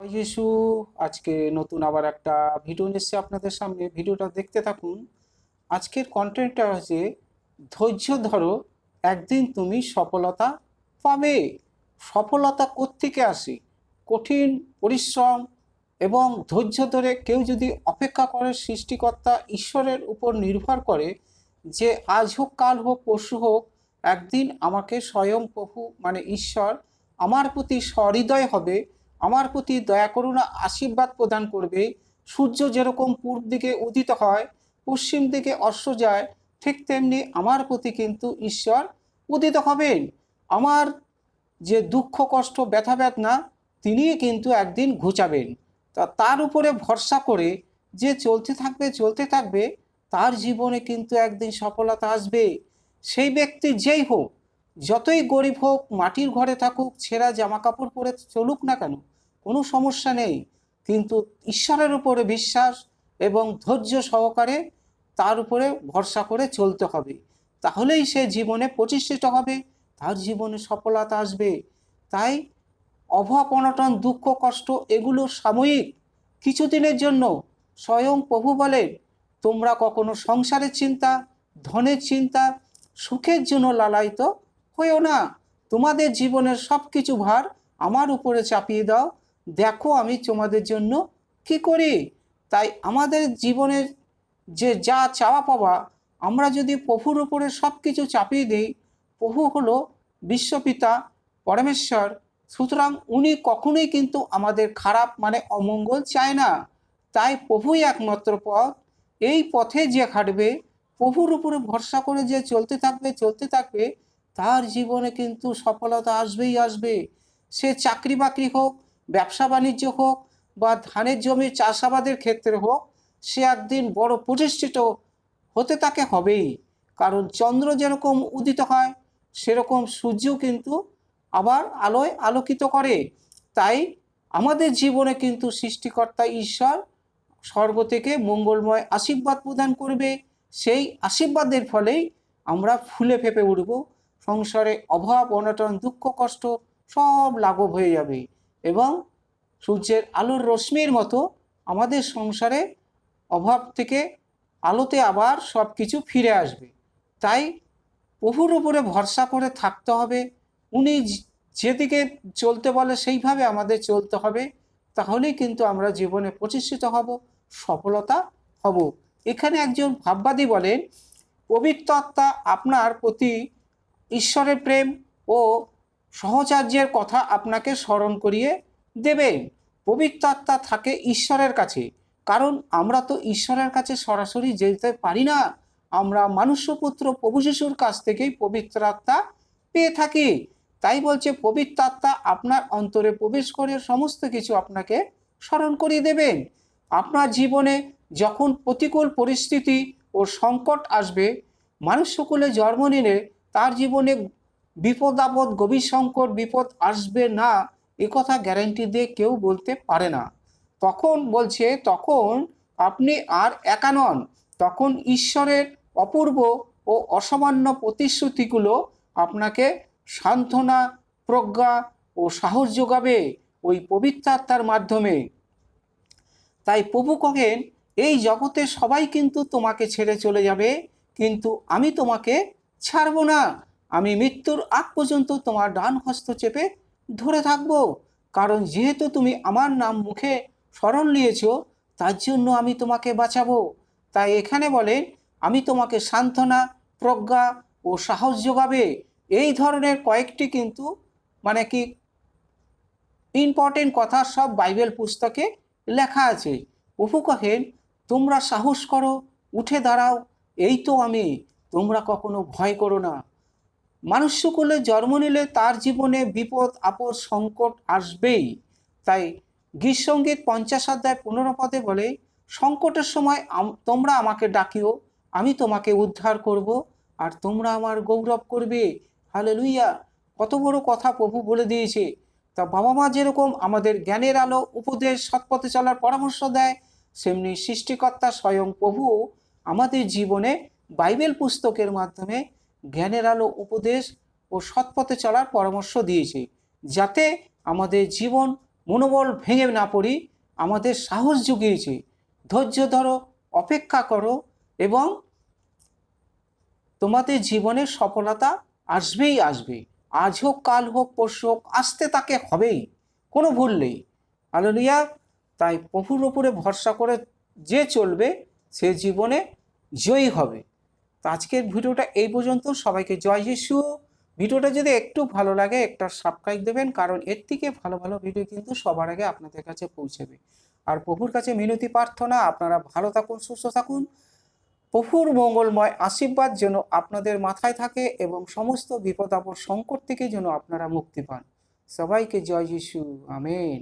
যিশু, আজকে নতুন আবার একটা ভিডিও এসেছি আপনাদের সামনে। ভিডিওটা দেখতে থাকুন। আজকের কন্টেন্টটা হচ্ছে, ধৈর্য ধরো, একদিন তুমি সফলতা পাবে। সফলতা কোত্থেকে আসে? কঠিন পরিশ্রম এবং ধৈর্য ধরে কেউ যদি অপেক্ষা করে, সৃষ্টিকর্তা ঈশ্বরের উপর নির্ভর করে যে আজ হোক, কাল হোক, পরশু হোক, একদিন আমাকে স্বয়ং প্রভু মানে ঈশ্বর, আমার প্রতি সহৃদয় হবে। আমার প্রতি দয়া করুণা, আশীর্বাদ প্রদান করবে। সূর্য যেরকম পূর্ব দিকে উদিত হয়, পশ্চিম দিকে অস্ত যায়, ঠিক তেমনি আমার প্রতি কিন্তু ঈশ্বর উদিত হবেন। আমার যে দুঃখ, কষ্ট, ব্যথা, বেদনা তিনি কিন্তু একদিন ঘুচাবেন। তা তার উপরে ভরসা করে যে চলতে থাকবে চলতে থাকবে, তার জীবনে কিন্তু একদিন সফলতা আসবে। সেই ব্যক্তি যেই হোক যতই গরিব হোক, মাটির ঘরে থাকুক, ছেঁড়া জামা কাপড় পরে চলুক না কেন, কোনো সমস্যা নেই। কিন্তু ঈশ্বরের উপরে বিশ্বাস এবং ধৈর্য সহকারে তার উপরে ভরসা করে চলতে হবে। তাহলেই সে জীবনে প্রতিষ্ঠিত হবে, তার জীবনে সফলতা আসবে। তাই অভাব, অনটন, দুঃখ, কষ্ট, এগুলো সাময়িক। কিছুদিনের জন্য স্বয়ং প্রভু বলেন, তোমরা কখনো সংসারের চিন্তা, ধনের চিন্তা, সুখের জন্য লালায়িত হয়েও না। তোমাদের জীবনের সব কিছু ভার আমার উপরে চাপিয়ে দাও। দেখো আমি তোমাদের জন্য কি করি। তাই আমাদের জীবনের যে যা চাওয়া পাওয়া, আমরা যদি প্রভুর উপরে সব কিছু চাপিয়ে দিই, প্রভু হলো বিশ্বপিতা, পরমেশ্বর। সুতরাং উনি কখনোই কিন্তু আমাদের খারাপ মানে অমঙ্গল চায় না। তাই প্রভুই একমাত্র পথ। এই পথে যে খাটবে প্রভুর উপরে ভরসা করে যে চলতে থাকবে চলতে থাকবে তার জীবনে কিন্তু সফলতা আসবেই আসবে। সে চাকরি বাকরি হোক, ব্যবসা বাণিজ্য হোক বা ধানের জমির চাষাবাদের ক্ষেত্রে হোক, সে একদিন বড় প্রতিষ্ঠিত হতে তাকে হবেই। কারণ চন্দ্র যেরকম উদিত হয়, সেরকম সূর্য কিন্তু আবার আলোয় আলোকিত করে। তাই আমাদের জীবনে কিন্তু সৃষ্টিকর্তা ঈশ্বর স্বর্গ থেকে মঙ্গলময় আশীর্বাদ প্রদান করবে। সেই আশীর্বাদের ফলেই আমরা ফুলে ফেপে উঠব। সংসারে অভাব, অনটন, দুঃখ, কষ্ট সব লাঘব হয়ে যাবে এবং সূর্যের আলোর রশ্মির মতো আমাদের সংসারে অভাব থেকে আলোতে আবার সব কিছু ফিরে আসবে। তাই প্রভুর উপরে ভরসা করে থাকতে হবে। উনি যেদিকে চলতে বলে সেইভাবে আমাদের চলতে হবে। তাহলেই কিন্তু আমরা জীবনে প্রতিষ্ঠিত হব, সফলতা হব। এখানে একজন ভাববাদী বলেন, পবিত্র আত্মা আপনার প্রতি ঈশ্বরের প্রেম ও সহচার্যের কথা আপনাকে স্মরণ করিয়ে দেবেন। পবিত্র আত্মা থাকে ঈশ্বরের কাছে, কারণ আমরা তো ঈশ্বরের কাছে সরাসরি যেতে পারি না। আমরা মানুষ্যপুত্র প্রভু শিশুর কাছ থেকেই পবিত্র আত্মা পেয়ে থাকি। তাই বলছে, পবিত্র আত্মা আপনার অন্তরে প্রবেশ করে সমস্ত কিছু আপনাকে স্মরণ করিয়ে দেবেন। আপনার জীবনে যখন প্রতিকূল পরিস্থিতি ও সংকট আসবে মানুষ সকলে জন্ম নিলে তার জীবনে বিপদ আপদ, গভীর সংকট, বিপদ আসবে না, এ কথা গ্যারান্টি দিয়ে কেউ বলতে পারে না। তখন বলছে, তখন আপনি আর একা নন। তখন ঈশ্বরের অপূর্ব ও অসামান্য প্রতিশ্রুতিগুলো আপনাকে সান্ত্বনা, প্রজ্ঞা ও সাহস যোগাবে ওই পবিত্রাত্মার মাধ্যমে। তাই প্রভু কহেন, এই জগতে সবাই কিন্তু তোমাকে ছেড়ে চলে যাবে, কিন্তু আমি তোমাকে ছাড়বো না। আমি মৃত্যুর আগ পর্যন্ত তোমার ডান হস্ত চেপে ধরে থাকব। কারণ যেহেতু তুমি আমার নাম মুখে স্মরণ নিয়েছ, তার জন্য আমি তোমাকে বাঁচাবো। তাই এখানে বলেন আমি তোমাকে সান্ত্বনা, প্রজ্ঞা ও সাহস যোগাবে। এই ধরনের কয়েকটি কিন্তু মানে কি ইম্পর্টেন্ট কথা সব বাইবেল পুস্তকে লেখা আছে। প্রভু কহেন, তোমরা সাহস করো, উঠে দাঁড়াও, এই তো আমি। তোমরা কখনো ভয় করো না। মানুষ সকলে জন্ম নিলে তার জীবনে বিপদ, আপদ, সংকট আসবেই। তাই গীতসঙ্গীত পঞ্চাশ অধ্যায় পনেরো পদে বলে, সংকটের সময় তোমরা আমাকে ডাকিও, আমি তোমাকে উদ্ধার করব, আর তোমরা আমার গৌরব করবে। হালে লুইয়া কত বড় কথা প্রভু বলে দিয়েছে। তা বাবা মা যেরকম আমাদের জ্ঞানের আলো, উপদেশ, সৎপথে চলার পরামর্শ দেয়, সেমনি সৃষ্টিকর্তা স্বয়ং প্রভু আমাদের জীবনে বাইবেল পুস্তকের মাধ্যমে জ্ঞানের আলো উপদেশ ও সৎপথে চলার পরামর্শ দিয়েছে, যাতে আমাদের জীবন মনোবল ভেঙে না পড়ি, আমাদের সাহস জুগিয়েছে। ধৈর্য ধরো, অপেক্ষা করো এবং তোমাদের জীবনে সফলতা আসবেই আসবে। আজ হোক, কাল হোক, পরশু হোক, আসতে তাকে হবেই, কোনো ভুল নেই। আলোলিয়া তাই প্রভুর ওপরে ভরসা করে যে চলবে, সে জীবনে জয়ী হবে। তো আজকের ভিডিওটা এই পর্যন্ত। সবাইকে জয় যিশু। ভিডিওটা যদি একটু ভালো লাগে, একটা সাবস্ক্রাইব দেবেন, কারণ এর থেকে ভালো ভালো ভিডিও কিন্তু সবার আগে আপনাদের কাছে পৌঁছবে। আর প্রভুর কাছে মিনতি প্রার্থনা, আপনারা ভালো থাকুন, সুস্থ থাকুন। প্রভুর মঙ্গলময় আশীর্বাদ যেন আপনাদের মাথায় থাকে এবং সমস্ত বিপদ আপদ সংকট থেকে যেন আপনারা মুক্তি পান। সবাইকে জয় যিশু। আমেন।